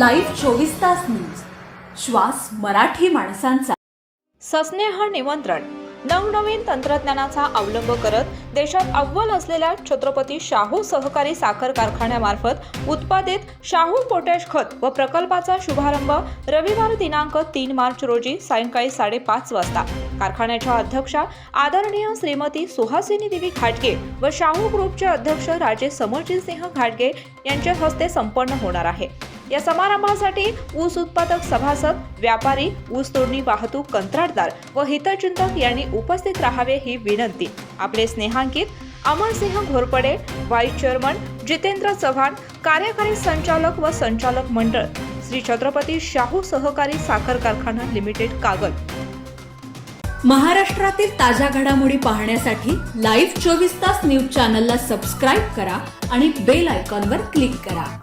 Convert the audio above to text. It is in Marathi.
लाईव्ह चोवीस तास न्यूज. श्वास मराठी माणसांचा. सस्नेह निमंत्रण. नवनवीन तंत्रज्ञानाचा अवलंब करत देशात अव्वल असलेल्या छत्रपती शाहू सहकारी साखर कारखान्यामार्फत उत्पादित शाहू पोटॅश खत व प्रकल्पाचा शुभारंभ रविवार दिनांक तीन मार्च रोजी सायंकाळी साडेपाच वाजता. कारखान्याच्या अध्यक्षा आदरणीय श्रीमती सुहासिनी देवी घाटगे व शाहू ग्रुपचे अध्यक्ष राजे समरजित सिंह घाटगे यांच्या हस्ते संपन्न होणार आहे. या समारंभासाठी ऊस उत्पादक सभासद व्यापारी ऊस तोडणी वाहतूक कंत्राटदार व हितचिंतक यांनी उपस्थित राहावे ही विनंती. आपले स्नेहांकित अमरसिंह घोरपडे व्हाईस चेअरमन जितेंद्र चव्हाण कार्यकारी संचालक व संचालक मंडळ श्री छत्रपती शाहू सहकारी साखर कारखाना लिमिटेड कागल. महाराष्ट्रातील ताज्या घडामोडी पाहण्यासाठी लाईव्ह चोवीस तास न्यूज चॅनलला सबस्क्राईब करा आणि बेल आयकॉनवर क्लिक करा.